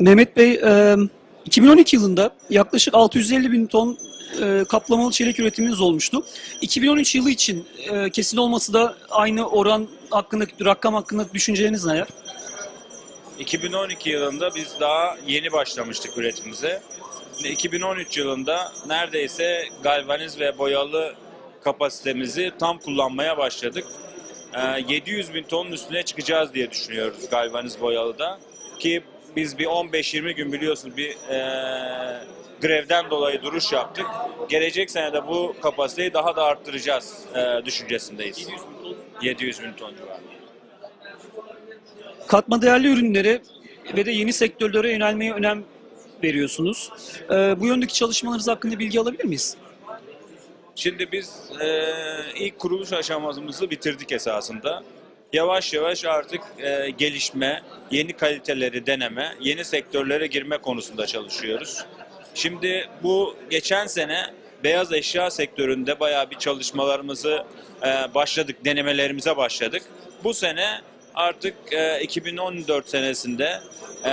Mehmet Bey, e, 2012 yılında yaklaşık 650 bin ton e, kaplamalı çelik üretiminiz olmuştu. 2013 yılı için e, kesin olması da aynı oran hakkındaki rakam hakkında düşünceleriniz neler? 2012 yılında biz daha yeni başlamıştık üretimimize. Şimdi 2013 yılında neredeyse galvaniz ve boyalı kapasitemizi tam kullanmaya başladık. Ee, 700 bin tonun üstüne çıkacağız diye düşünüyoruz galvaniz boyalıda. Ki biz bir 15-20 gün biliyorsunuz bir eee, grevden dolayı duruş yaptık. Gelecek sene de bu kapasiteyi daha da arttıracağız eee, düşüncesindeyiz. 700 bin ton civarında. Katma değerli ürünlere ve de yeni sektörlere yönelmeye önem veriyorsunuz. E, bu yöndeki çalışmalarınız hakkında bilgi alabilir miyiz? Şimdi biz e, ilk kuruluş aşamamızı bitirdik esasında. Yavaş yavaş artık e, gelişme, yeni kaliteleri deneme, yeni sektörlere girme konusunda çalışıyoruz. Şimdi bu geçen sene beyaz eşya sektöründe bayağı bir çalışmalarımızı e, başladık, denemelerimize başladık. Bu sene artık e, 2014 senesinde e,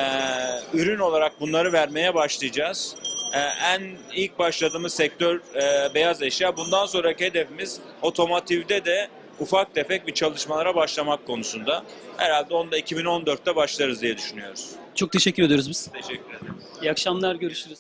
ürün olarak bunları vermeye başlayacağız. Ee, en ilk başladığımız sektör e, beyaz eşya. Bundan sonraki hedefimiz otomotivde de ufak tefek bir çalışmalara başlamak konusunda. Herhalde onu da 2014'te başlarız diye düşünüyoruz. Çok teşekkür ediyoruz biz. Teşekkür ederim. İyi akşamlar, görüşürüz.